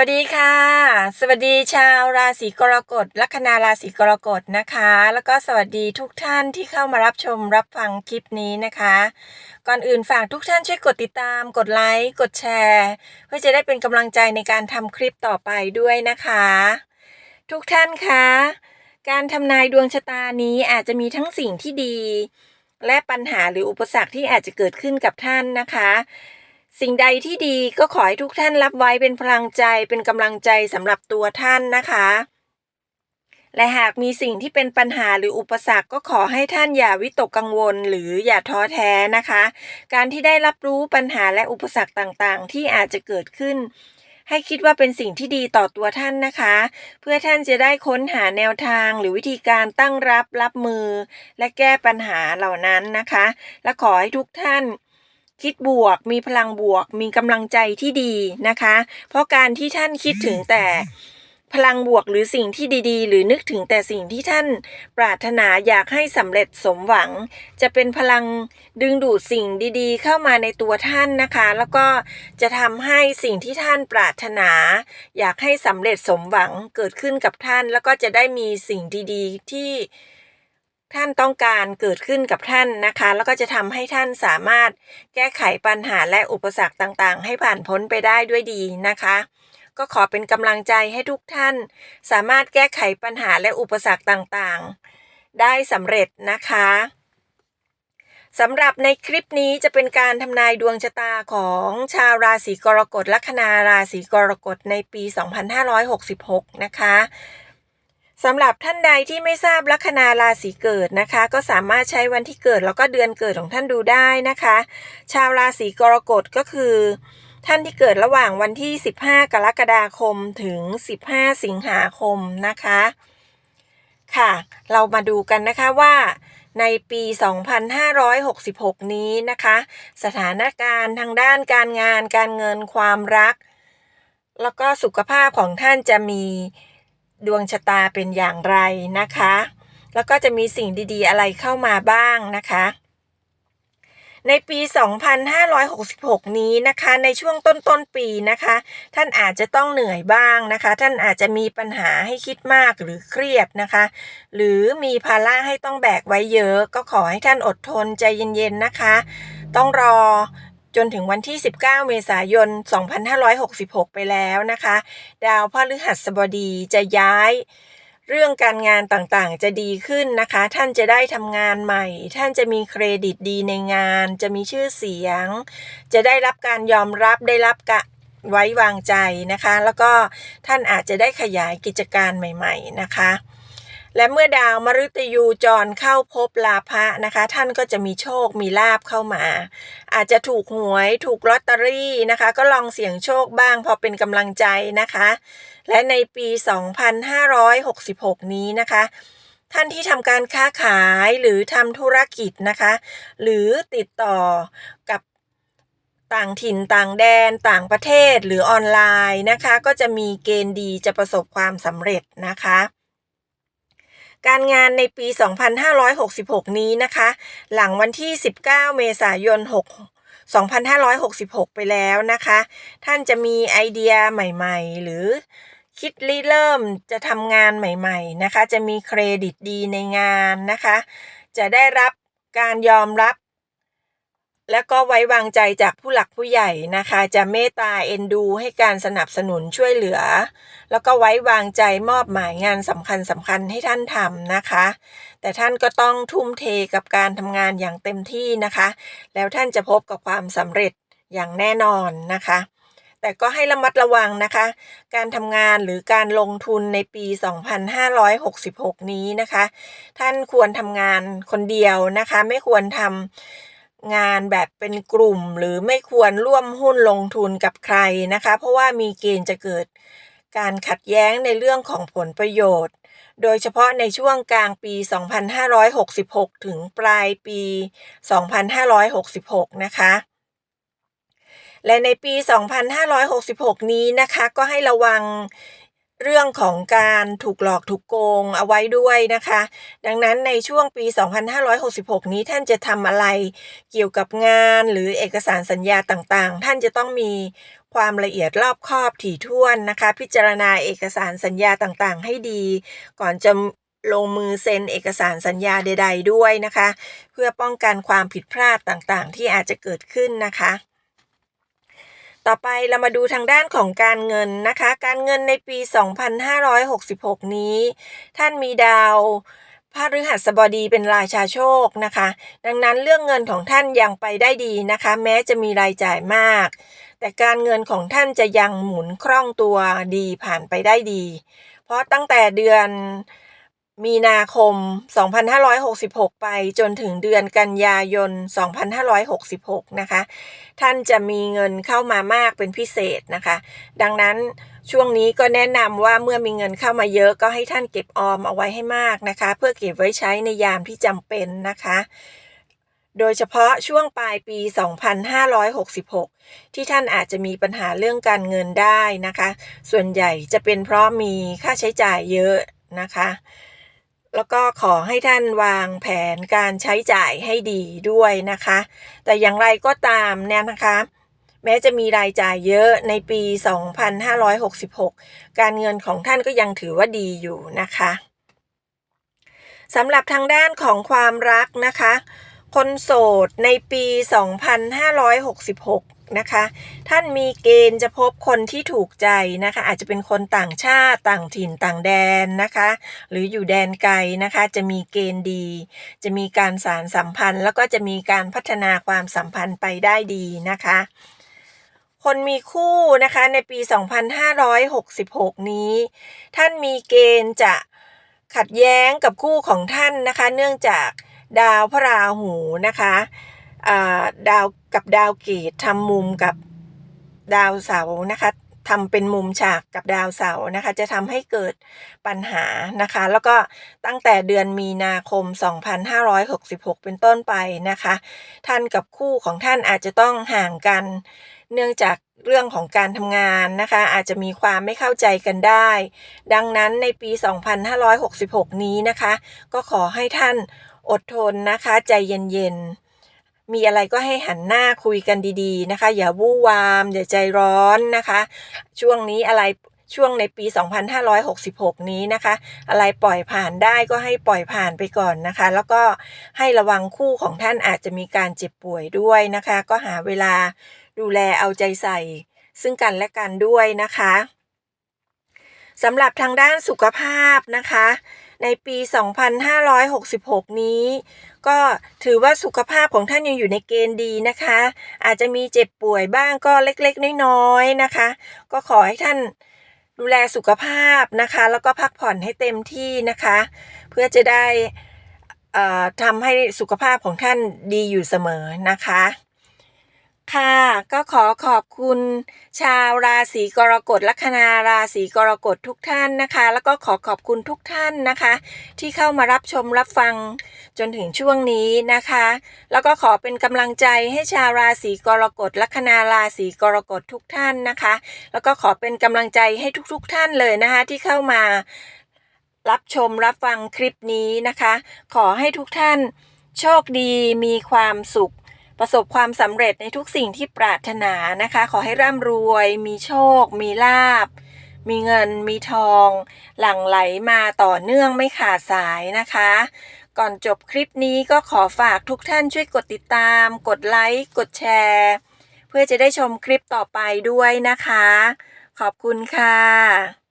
วัสดีค่ะ สวัสดีชาวราศีกรกฎลัคนาราศีกรกฎนะคะ แล้วก็สวัสดีทุกท่านที่เข้ามารับชมรับฟังคลิปนี้นะคะ ก่อนอื่นฝากทุกท่านช่วยกดติดตาม กดไลค์ กดแชร์ เพื่อจะได้เป็นกำลังใจในการทำคลิปต่อไปด้วยนะคะ ทุกท่านคะ การทำนายดวงชะตานี้อาจจะมีทั้งสิ่งที่ดีและปัญหาหรืออุปสรรคที่อาจจะเกิดขึ้นกับท่านนะคะ สิ่งใดที่ดีก็ขอให้ทุกท่านรับไว้เป็นพลังใจเป็นกำลังใจสำหรับตัวท่านนะคะ และหากมีสิ่งที่เป็นปัญหาหรืออุปสรรคก็ขอให้ท่านอย่าวิตกกังวลหรืออย่าท้อแท้นะคะ การที่ได้รับรู้ปัญหาและอุปสรรคต่างๆ ที่อาจจะเกิดขึ้น ให้คิดว่าเป็นสิ่งที่ดีต่อตัวท่านนะคะ เพื่อท่านจะได้ค้นหาแนวทางหรือวิธีการตั้งรับรับมือ และแก้ปัญหาเหล่านั้นนะคะ และขอให้ทุกท่าน คิดบวก มีพลังบวก มีกำลังใจที่ดีนะคะ เพราะการที่ท่านคิดถึงแต่พลังบวกหรือสิ่งที่ดีๆ หรือนึกถึงแต่สิ่งที่ท่านปรารถนาอยากให้สำเร็จสมหวัง จะเป็นพลังดึงดูดสิ่งดีๆ เข้ามาในตัวท่านนะคะ แล้วก็จะทำให้สิ่งที่ท่านปรารถนา อยากให้สำเร็จสมหวังเกิดขึ้นกับท่าน แล้วก็จะได้มีสิ่งดีๆ ที่ ท่านต้องการเกิดขึ้นกับท่านนะคะ แล้วก็จะทำให้ท่านสามารถแก้ไขปัญหาและอุปสรรคต่างๆ ให้ผ่านพ้นไปได้ด้วยดีนะคะ ก็ขอเป็นกำลังใจให้ทุกท่าน สามารถแก้ไขปัญหาและอุปสรรคต่างๆ ได้สำเร็จนะคะสำหรับในคลิปนี้จะเป็นการทำนายดวงชะตาของชาวราศีกรกฎลัคนาราศีกรกฎในปี 2566 นะคะ สำหรับท่านใดที่ไม่ทราบลัคนาราศีเกิดนะคะ ก็สามารถใช้วันที่เกิดแล้วก็เดือนเกิดของท่านดูได้นะคะ ชาวราศีกรกฎก็คือ ท่านที่เกิดระหว่างวันที่ 15 กรกฎาคมถึง 15 สิงหาคมนะคะ ค่ะ เรามาดูกันนะคะว่าในปี 2566 นี้นะคะ สถานการณ์ทางด้านการงานการเงินความรัก แล้วก็สุขภาพของท่านจะมี ดวงชะตาเป็นอย่างไรนะคะ แล้วก็จะมีสิ่งดีๆอะไรเข้ามาบ้างนะคะ ในปี 2566 นี้นะคะ ในช่วงต้นต้นปีนะคะ ท่านอาจจะต้องเหนื่อยบ้างนะคะ ท่านอาจจะมีปัญหาให้คิดมากหรือเครียดนะคะ หรือมีภาระให้ต้องแบกไว้เยอะ ก็ขอให้ท่านอดทนใจเย็นๆนะคะ ต้องรอ จนถึงวันที่ 19 เมษายน 2566 ไปแล้วนะคะ ดาวพฤหัสบดีจะย้าย เรื่องการงานต่างๆ จะดีขึ้นนะคะ ท่านจะได้ทำงานใหม่ ท่านจะมีเครดิตดีในงาน จะมีชื่อเสียง จะได้รับการยอมรับได้รับกะไว้วางใจนะคะ แล้วก็ท่านอาจจะได้ขยายกิจการใหม่ ๆ นะคะ และเมื่อดาวมฤตยูจรเข้าพบลาภะนะคะ ท่านก็จะมีโชคมีลาบเข้ามา อาจจะถูกหวยถูกลอตเตอรี่นะคะ ก็ลองเสี่ยงโชคบ้างพอเป็นกำลังใจนะคะ และในปี 2566 นี้นะคะ ท่านที่ทำการค้าขายหรือทำธุรกิจนะคะ หรือติดต่อกับต่างถิ่นต่างแดนต่างประเทศหรือออนไลน์นะคะ ก็จะมีเกณฑ์ดีจะประสบความสำเร็จนะคะ การงานในปี 2566 นี้นะคะ หลังวันที่ 19 เมษายน 6 2566 ไปแล้วนะคะ ท่านจะมีไอเดียใหม่ ๆ หรือคิดริเริ่มจะทำงานใหม่ ๆ นะคะ จะมีเครดิตดีในงานนะคะ จะได้รับการยอมรับ และก็ไว้วางใจจากผู้หลักผู้ใหญ่นะคะ จะเมตตาเอ็นดูให้การสนับสนุนช่วยเหลือ แล้วก็ไว้วางใจมอบหมายงานสำคัญสำคัญให้ท่านทำนะคะ แต่ท่านก็ต้องทุ่มเทกับการทำงานอย่างเต็มที่นะคะ แล้วท่านจะพบกับความสำเร็จอย่างแน่นอนนะคะ แต่ก็ให้ระมัดระวังนะคะ การทำงานหรือการลงทุนในปี 2566 นี้นะคะ ท่านควรทำงานคนเดียวนะคะ ไม่ควรทำ งานแบบเป็นกลุ่ม หรือไม่ควรร่วมหุ้นลงทุนกับใครนะคะ เพราะว่ามีเกณฑ์จะเกิดการขัดแย้งในเรื่องของผลประโยชน์ โดยเฉพาะในช่วงกลางปี 2566 ถึงปลายปี 2566 นะคะ และในปี 2566 นี้นะคะ ก็ให้ระวัง เรื่องของการถูกหลอกถูกโกงเอาไว้ด้วยนะคะ ดังนั้นในช่วงปี 2566 นี้ท่านจะทำอะไรเกี่ยวกับงานหรือเอกสารสัญญาต่างๆ ท่านจะต้องมีความละเอียดรอบคอบถี่ถ้วนนะคะ พิจารณาเอกสารสัญญาต่างๆ ให้ดี ก่อนจะลงมือเซ็นเอกสารสัญญาใด ๆ ด้วยนะคะ เพื่อป้องกันความผิดพลาดต่างๆ ที่อาจจะเกิดขึ้นนะคะ ต่อไปเรามาดูทางด้านของการเงินนะคะ การเงินในปี 2566 นี้ ท่านมีดาวพฤหัสบดีเป็นราชาโชคนะคะ ดังนั้นเรื่องเงินของท่านยังไปได้ดีนะคะ แม้จะมีรายจ่ายมาก แต่การเงินของท่านจะยังหมุนคล่องตัวดีผ่านไปได้ดี เพราะตั้งแต่เดือน มีนาคม 2566 ไปจนถึงเดือนกันยายน 2566 นะคะ ท่านจะมีเงินเข้ามามากเป็นพิเศษนะคะ ดังนั้นช่วงนี้ก็แนะนำว่าเมื่อมีเงินเข้ามาเยอะก็ให้ท่านเก็บออมเอาไว้ให้มากนะคะ เพื่อเก็บไว้ใช้ในยามที่จำเป็นนะคะ โดยเฉพาะช่วงปลายปี 2566 ที่ท่านอาจจะมีปัญหาเรื่องการเงินได้นะคะ ส่วนใหญ่จะเป็นเพราะมีค่าใช้จ่ายเยอะนะคะ แล้วก็ขอให้ท่านวางแผนการใช้จ่ายให้ดีด้วยนะคะ แต่อย่างไรก็ตามเนี่ยนะคะ แม้จะมีรายจ่ายเยอะในปี 2566 การเงินของท่านก็ยังถือว่าดีอยู่นะคะสำหรับทางด้านของความรักนะคะ คนโสดในปี 2566 นะคะ ท่านมีเกณฑ์จะพบคนที่ถูกใจนะคะ อาจจะเป็นคนต่างชาติต่างถิ่นต่างแดนนะคะ หรืออยู่แดนไกลนะคะ จะมีเกณฑ์ดี จะมีการสารสัมพันธ์ แล้วก็จะมีการพัฒนาความสัมพันธ์ไปได้ดีนะคะคนมีคู่นะคะในปี 2566 นี้ ท่านมีเกณฑ์จะขัดแย้งกับคู่ของท่านนะคะ เนื่องจากดาวพระราหูนะคะ ดาวกับดาวเกตทำมุมกับดาวเสาร์นะคะทำเป็นมุมฉากกับดาวเสาร์นะคะ จะทำให้เกิดปัญหานะคะ แล้วก็ตั้งแต่เดือนมีนาคม 2566 เป็นต้นไปนะคะ ท่านกับคู่ของท่านอาจจะต้องห่างกัน เนื่องจากเรื่องของการทำงานนะคะ อาจจะมีความไม่เข้าใจกันได้ ดังนั้นในปี 2566 นี้นะคะ ก็ขอให้ท่านอดทนนะคะ ใจเย็นๆ มีอะไรก็ให้หันหน้าคุยกันดีๆนะคะ อย่าวู่วาม อย่าใจร้อนนะคะ ช่วงนี้อะไรช่วงในปี 2566 นี้นะคะ อะไรปล่อยผ่านได้ก็ให้ปล่อยผ่านไปก่อนนะคะ แล้วก็ให้ระวังคู่ของท่านอาจจะมีการเจ็บป่วยด้วยนะคะ ก็หาเวลาดูแลเอาใจใส่ ซึ่งกันและกันด้วยนะคะสำหรับทางด้านสุขภาพนะคะ ในปี 2566 นี้ ก็ถือว่าสุขภาพของท่านยังอยู่ในเกณฑ์ดีนะคะ อาจจะมีเจ็บป่วยบ้างก็เล็กๆ น้อยๆนะคะ ก็ขอให้ท่านดูแลสุขภาพนะคะ แล้วก็พักผ่อนให้เต็มที่นะคะ เพื่อจะได้ทำให้สุขภาพของท่านดีอยู่เสมอนะคะ ค่ะ ก็ขอขอบคุณ ชาวราศีกรกฎลัคนาราศีกรกฎทุกท่านนะคะ แล้วก็ขอขอบคุณทุกท่านนะคะ ที่เข้ามารับชมรับฟังจนถึงช่วงนี้นะคะ แล้วก็ขอเป็นกำลังใจให้ชาวราศีกรกฎลัคนาราศีกรกฎทุกท่านนะคะ แล้วก็ขอเป็นกำลังใจให้ทุกๆทท่านเลยนะคะ ที่เข้ามารับชมรับฟังคลิปนี้นะคะ ขอให้ทุกท่านโชคดีมีความสุข ประสบความสำเร็จในทุกสิ่งที่ปรารถนานะคะ ขอให้ร่ำรวย มีโชค มีลาบ มีเงิน มีทอง หลั่งไหลมาต่อเนื่องไม่ขาดสายนะคะ ก่อนจบคลิปนี้ก็ขอฝากทุกท่านช่วยกดติดตาม กดไลค์ กดแชร์ เพื่อจะได้ชมคลิปต่อไปด้วยนะคะ ขอบคุณค่ะ